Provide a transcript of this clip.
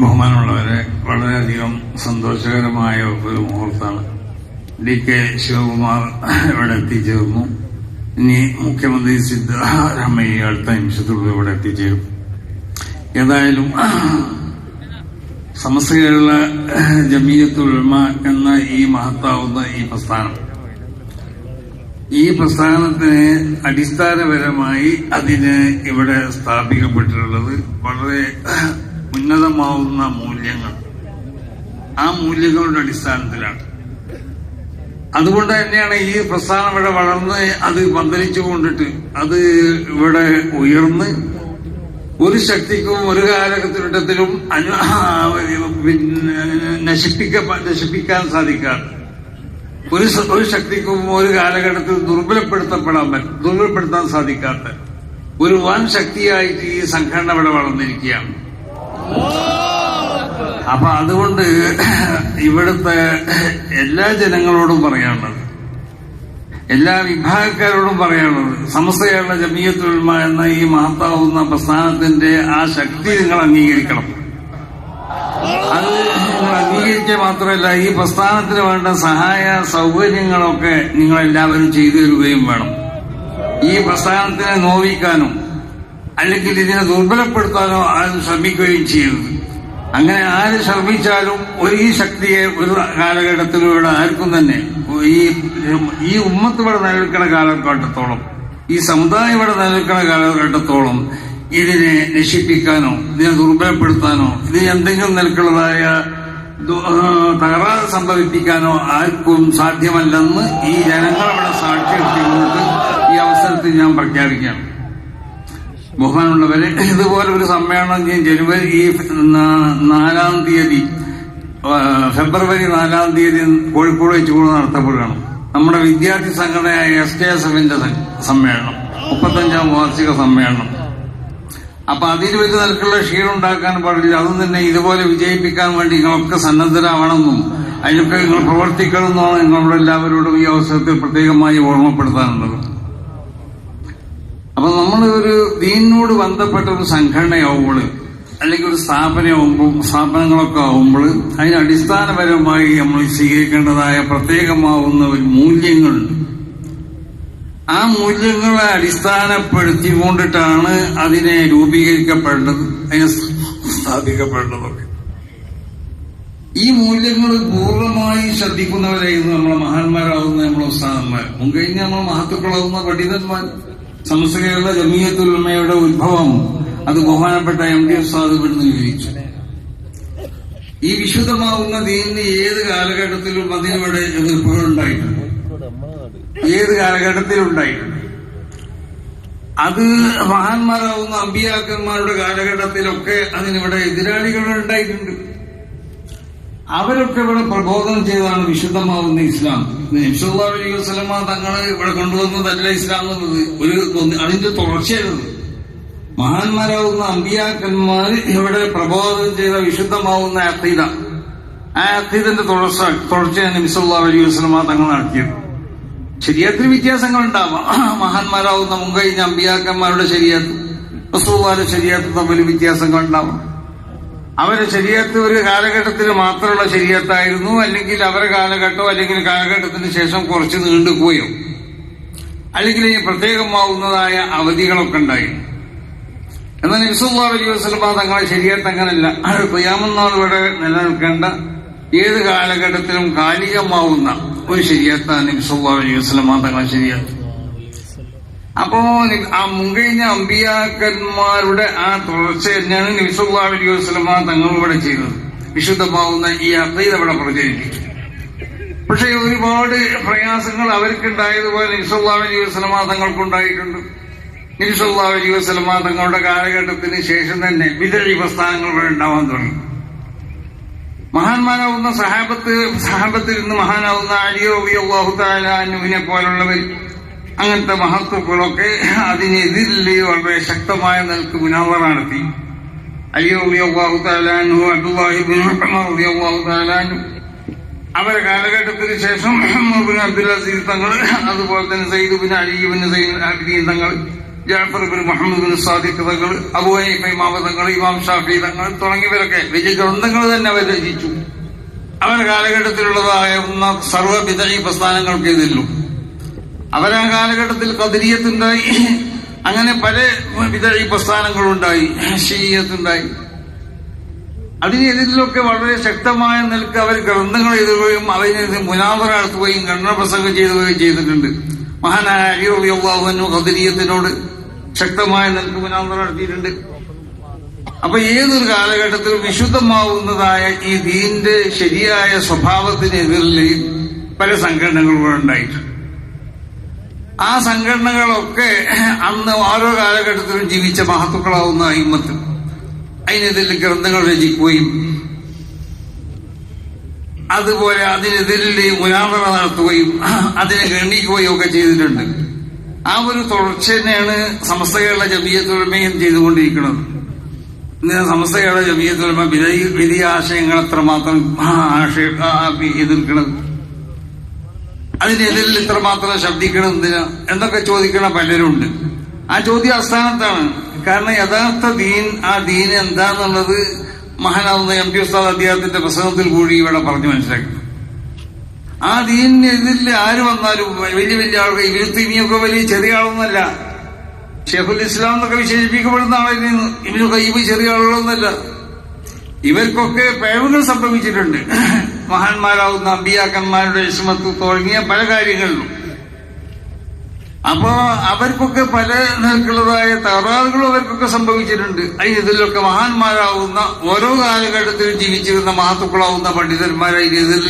ബഹുമാനമുള്ളവരെ വളരെയധികം സന്തോഷകരമായ ഒരു മുഹൂർത്താണ് ഡി കെ ശിവകുമാർ ഇവിടെ എത്തിച്ചേർന്നു. ഇനി മുഖ്യമന്ത്രി സിദ്ധരാമയ്യ അടുത്ത നിമിഷത്തിലൂടെ ഇവിടെ എത്തിച്ചേരും. ഏതായാലും സമസ്ത കേരള ജമീയത്തുൽ ഉലമ എന്ന ഈ മഹത്താവുന്ന ഈ പ്രസ്ഥാനം ഈ പ്രസ്ഥാനത്തിന് അടിസ്ഥാനപരമായി അതിന് ഇവിടെ സ്ഥാപിക്കപ്പെട്ടിട്ടുള്ളത് വളരെ ഉന്നതമാവുന്ന മൂല്യങ്ങൾ. ആ മൂല്യങ്ങളുടെ അടിസ്ഥാനത്തിലാണ്. അതുകൊണ്ട് തന്നെയാണ് ഈ പ്രസ്ഥാനം ഇവിടെ വളർന്ന് അത് പന്തലിച്ചു കൊണ്ടിട്ട് അത് ഇവിടെ ഉയർന്ന് ഒരു ശക്തിക്കും ഒരു കാലഘട്ടത്തിലും അനു പിന്നെ നശിപ്പിക്ക നശിപ്പിക്കാൻ സാധിക്കാത്ത ഒരു ഒരു ശക്തിക്കും ഒരു കാലഘട്ടത്തിൽ ദുർബലപ്പെടുത്തപ്പെടാൻ പറ്റും ദുർബലപ്പെടുത്താൻ സാധിക്കാത്ത ഒരു വൻ ശക്തിയായിട്ട് ഈ സംഘടന ഇവിടെ വളർന്നിരിക്കുകയാണ്. അപ്പൊ അതുകൊണ്ട് ഇവിടുത്തെ എല്ലാ ജനങ്ങളോടും പറയാനുള്ളത് എല്ലാ വിഭാഗക്കാരോടും പറയാനുള്ളത് സമസ്തയുള്ള ജമീയത്തുൽമ എന്ന ഈ മഹത്താവുന്ന പ്രസ്ഥാനത്തിന്റെ ആ ശക്തി നിങ്ങൾ അംഗീകരിക്കണം. അംഗീകരിക്കുക മാത്രമല്ല ഈ പ്രസ്ഥാനത്തിന് വേണ്ട സഹായ സൗകര്യങ്ങളൊക്കെ നിങ്ങൾ എല്ലാവരും ചെയ്തു തരുകയും വേണം. ഈ പ്രസ്ഥാനത്തിനെ നോവിക്കാനോ അല്ലെങ്കിൽ ഇതിനെ ദുർബലപ്പെടുത്താനോ ആരും ശ്രമിക്കുകയും ചെയ്യരുത്. അങ്ങനെ ആര് ശ്രമിച്ചാലും ഒരു ഈ ശക്തിയെ ഒരു കാലഘട്ടത്തിലൂടെ ആർക്കും തന്നെ ഈ ഈ ഉമ്മത്ത് ഇവിടെ നിലനിൽക്കുന്ന കാലഘട്ടത്തോളം ഈ സമുദായം ഇവിടെ നിലനിൽക്കുന്ന കാലഘട്ടത്തോളം ഇതിനെ നശിപ്പിക്കാനോ ഇതിനെ ദുർബലപ്പെടുത്താനോ ഇതിന് എന്തെങ്കിലും നിലക്കുള്ളതായ തകരാറ് സംഭവിപ്പിക്കാനോ ആർക്കും സാധ്യമല്ലെന്ന് ഈ ജനങ്ങളവിടെ സാക്ഷി നിർത്തിക്കൊണ്ട് ഈ അവസരത്തിൽ ഞാൻ പ്രഖ്യാപിക്കുകയാണ്. ബഹുമാനമുള്ളവരെ ഇതുപോലെ ഒരു സമ്മേളനം ഞാൻ ജനുവരി ഈ നാലാം തീയതി ഫെബ്രുവരി നാലാം തീയതി കോഴിക്കോട് വെച്ച് കൂടെ നടത്തപ്പെടുകയാണ്. നമ്മുടെ വിദ്യാർത്ഥി സംഘടനയായ എസ് കെ എസ് എഫിന്റെ സമ്മേളനം മുപ്പത്തഞ്ചാം വാർഷിക സമ്മേളനം. അപ്പൊ അതിന് വലിയ നിലക്കുള്ള ക്ഷീണം ഉണ്ടാക്കാൻ പാടില്ല. അതും തന്നെ ഇതുപോലെ വിജയിപ്പിക്കാൻ വേണ്ടി നിങ്ങളൊക്കെ സന്നദ്ധരാവണമെന്നും അതിനൊക്കെ നിങ്ങൾ പ്രവർത്തിക്കണമെന്നാണ് നിങ്ങളോട് എല്ലാവരോടും ഈ അവസരത്തിൽ പ്രത്യേകമായി ഓർമ്മപ്പെടുത്താനുള്ളത്. അപ്പൊ നമ്മൾ ഒരു ദീനിനോട് ബന്ധപ്പെട്ട ഒരു സംഘടനയാവുമ്പോൾ അല്ലെങ്കിൽ ഒരു സ്ഥാപനമാകുമ്പോൾ സ്ഥാപനങ്ങളൊക്കെ ആവുമ്പോൾ അതിന് അടിസ്ഥാനപരമായി നമ്മൾ സ്വീകരിക്കേണ്ടതായ പ്രത്യേകമാവുന്ന ഒരു മൂല്യങ്ങളുണ്ട് ആ മൂല്യങ്ങളെ അടിസ്ഥാനപ്പെടുത്തിക്കൊണ്ടിട്ടാണ് അതിനെ രൂപീകരിക്കപ്പെടേണ്ടത് അതിനെ സ്ഥാപിക്കപ്പെടേണ്ടതൊക്കെ ഈ മൂല്യങ്ങൾ പൂർണമായി ശ്രദ്ധിക്കുന്നവരായിരുന്നു നമ്മളെ മഹാന്മാരാവുന്ന നമ്മളെ ഉസ്താദന്മാർ. മുൻകഴിഞ്ഞ് നമ്മളെ മഹത്തുക്കളാവുന്ന പണ്ഡിതന്മാർ സമസ്ത കേരള ഉത്ഭവം അത് ബഹുമാനപ്പെട്ട എം ഡി ഉസ്താദ് ഇവിടുന്ന് വിവരിച്ചു. ഈ വിശുദ്ധമാവുന്ന ദീനിന് ഏത് കാലഘട്ടത്തിലും അതിനിവിടെ എതിർപ്പുകൾ ഉണ്ടായിട്ടുണ്ട്. ഏത് കാലഘട്ടത്തിലുണ്ടായിട്ടുണ്ട് അത് മഹാന്മാരാവുന്ന അമ്പിയാക്കന്മാരുടെ കാലഘട്ടത്തിലൊക്കെ അതിനിവിടെ എതിരാളികൾ ഉണ്ടായിട്ടുണ്ട്. അവരൊക്കെ ഇവിടെ പ്രബോധനം ചെയ്താണ് വിശുദ്ധമാവുന്ന ഇസ്ലാം. അലൈഹി വസ്ലമ തങ്ങൾ ഇവിടെ കൊണ്ടുവന്നതല്ല ഇസ്ലാം എന്നുള്ളത് ഒരു അതിന്റെ തുടർച്ചയായിരുന്നു. മഹാന്മാരാവുന്ന അമ്പിയാക്കന്മാർ ഇവിടെ പ്രബോധനം ചെയ്ത വിശുദ്ധമാവുന്ന അത്തീത. ആ അത്തീതന്റെ തുടർച്ച തുടർച്ചയാണ് നബിസുല്ലാ അലൈഹി തങ്ങൾ നടത്തിയത്. ശരീരത്തിന് വ്യത്യാസങ്ങൾ ഉണ്ടാവാം മഹാന്മാരാവുന്ന മുൻകഴിഞ്ഞ അമ്പിയാക്കന്മാരുടെ ശരിയാത്ത് റസൂള്ളാരുടെ ശരിയാത്ത് തമ്മിൽ വ്യത്യാസങ്ങൾ ഉണ്ടാവാം അവരുടെ ശരീരത്ത് ഒരു കാലഘട്ടത്തിൽ മാത്രമുള്ള ശരീരത്തായിരുന്നു. അല്ലെങ്കിൽ അവരുടെ കാലഘട്ടം അല്ലെങ്കിൽ കാലഘട്ടത്തിന് ശേഷം കുറച്ച് നീണ്ടുപോയോ? അല്ലെങ്കിൽ പ്രത്യേകമാവുന്നതായ അവധികളൊക്കെ ഉണ്ടായി എന്നാൽ നബിസുല്ലാ അലൈഹി വസ്ലമ തങ്ങളെ ശരീരത്ത് അങ്ങനല്ല കൊയ്യാമനാൾ ഇവിടെ നിലനിൽക്കേണ്ട ഏത് കാലഘട്ടത്തിലും കാലികമാവുന്ന ഒരു ശരീരത്താണ് നബിസുല്ലാ അലൈഹി വസ്ലമ തങ്ങളുടെ ശരിയാണ് അപ്പോ ആ മുൻകഴിഞ്ഞ അമ്പിയാക്കന്മാരുടെ ആ തുടർച്ച തന്നെയാണ് നബിസുല്ലാ അലൈഹി വസ്ലമ തങ്ങൾ ഇവിടെ ചെയ്തത് വിശുദ്ധമാവുന്ന ഈ അദ്വൈത ഇവിടെ പ്രചരിപ്പിക്കും. പക്ഷേ ഒരുപാട് പ്രയാസങ്ങൾ അവർക്കുണ്ടായതുപോലെ നബിസുല്ലാ അലൈഹി വസ്ലമ തങ്ങൾക്കുണ്ടായിട്ടുണ്ട്. നബിസുല്ലാ അലൈഹി തങ്ങളുടെ കാലഘട്ടത്തിന് ശേഷം തന്നെ വിതഴി പ്രസ്ഥാനങ്ങൾ ഉണ്ടാവാൻ തുടങ്ങി. മഹാന്മാരാവുന്ന സഹാബത്ത് സഹാബത്തിൽ നിന്ന് മഹാനാവുന്ന അലിയോ അള്ളാഹു താലാനുവിനെ പോലുള്ളവർ അങ്ങനത്തെ മഹത്വക്കളൊക്കെ അതിനെതിരിൽ വളരെ ശക്തമായ നിലയ്ക്ക് മുനാവറ നടത്തി അലിയോ അള്ളാഹു താലാനു അബ്ദുല്ലാഹിബിൻ അള്ളാഹു താലാനു അവരുടെ കാലഘട്ടത്തിന് ശേഷം മുബിൻ ബിൻ അബ്ദുൽ അസീസ് തങ്ങൾ അതുപോലെ തന്നെ സയ്യിദ് ബിൻ അലിബിൻ ആബിദീൻ തങ്ങൾ ജാഫർ ബിൻ മുഹമ്മദ് ബിൻ സാദിഖ് തങ്ങൾ ഇമാമ തങ്ങൾ ഇമാം ഷാഫി തങ്ങൾ തുടങ്ങിയവരൊക്കെ വലിയ ഗ്രന്ഥങ്ങൾ തന്നെ അവർ രചിച്ചു. അവരുടെ കാലഘട്ടത്തിലുള്ളതായ സർവ വിതഴി പ്രസ്ഥാനങ്ങൾക്ക് ഇതിലും അവരാ കാലഘട്ടത്തിൽ കദരിയത്തുണ്ടായി അങ്ങനെ പല വിതഴി പ്രസ്ഥാനങ്ങളുണ്ടായി ഷീയത്തുണ്ടായി. അതിനെതിരിലൊക്കെ വളരെ ശക്തമായ നിലയ്ക്ക് അവർ ഗ്രന്ഥങ്ങൾ എഴുതുകയും അതിനെതിരെ മുനാദറ നടത്തുകയും ഖണ്ഡപ്രസംഗം ചെയ്തുകയും ചെയ്തിട്ടുണ്ട്. മഹാനായ അലി അള്ളാഹുവിനു കദരിയത്തിനോട് ശക്തമായ നിലയ്ക്ക് മുനാദറ നടത്തിയിട്ടുണ്ട്. അപ്പൊ ഏതൊരു കാലഘട്ടത്തിലും വിശുദ്ധമാവുന്നതായ ഈ ദീന്റെ ശരിയായ സ്വഭാവത്തിനെതിരിൽ പല സംഘടനകളും ഉണ്ടായിട്ടുണ്ട്. ആ സംഘടനകളൊക്കെ അന്ന് ഓരോ കാലഘട്ടത്തിലും ജീവിച്ച മഹത്തുക്കളാവുന്ന അയിമത്ത് അതിനെതിരിൽ ഗ്രന്ഥങ്ങൾ രചിക്കുകയും അതുപോലെ അതിനെതിരിൽ മുനാമറ നടത്തുകയും അതിനെ ഗണ്ണിക്കുകയും ഒക്കെ ചെയ്തിട്ടുണ്ട്. ആ ഒരു തുടർച്ച തന്നെയാണ് സമസ്ത കേരള ജമീയത്തൊരുമയും ചെയ്തുകൊണ്ടിരിക്കുന്നത്. ഇന്ന് സമസ്ത കേരള ജമീയത്തൊരുമ വിധി വിധി ആശയങ്ങൾ എത്രമാത്രം ആശയ എതിർക്കുന്നത് അതിനെതിരിൽ ഇത്രമാത്രം ശബ്ദിക്കണം എന്തിനാ? എന്നൊക്കെ ചോദിക്കണ പലരുണ്ട്. ആ ചോദ്യം അസ്ഥാനത്താണ് കാരണം യഥാർത്ഥ ദീൻ ആ ദീൻ എന്താന്നുള്ളത് മഹാനാവുന്ന എം പി ഉസ്താദ് അദ്ദേഹത്തിന്റെ പ്രസംഗത്തിൽ കൂടി ഇവിടെ പറഞ്ഞു മനസ്സിലാക്കി. ആ ദീനിനെതിരിൽ ആര് വന്നാലും വലിയ വലിയ ആളുകൾ ഇവരുത്തിമിയൊക്കെ വലിയ ചെറിയ ആളൊന്നല്ല ഷെഫുൽ ഇസ്ലാം എന്നൊക്കെ വിശേഷിപ്പിക്കപ്പെടുന്ന ആളായിരുന്നു ഇവന് കയ്യബ് ചെറിയ ആളുകളൊന്നല്ല. ഇവർക്കൊക്കെ പിഴവുകൾ സംഭവിച്ചിട്ടുണ്ട്. മഹാന്മാരാവുന്ന അമ്പിയാക്കന്മാരുടെ വിഷമത്വം തുടങ്ങിയ പല കാര്യങ്ങളിലും. അപ്പോ അവർക്കൊക്കെ പല നിലക്കുള്ളതായ തകരാറുകളും അവർക്കൊക്കെ സംഭവിച്ചിട്ടുണ്ട്. ഇതിലൊക്കെ മഹാന്മാരാവുന്ന ഓരോ കാലഘട്ടത്തിലും ജീവിച്ചിരുന്ന മഹത്തുക്കളാവുന്ന പണ്ഡിതന്മാരായി ഇതിൽ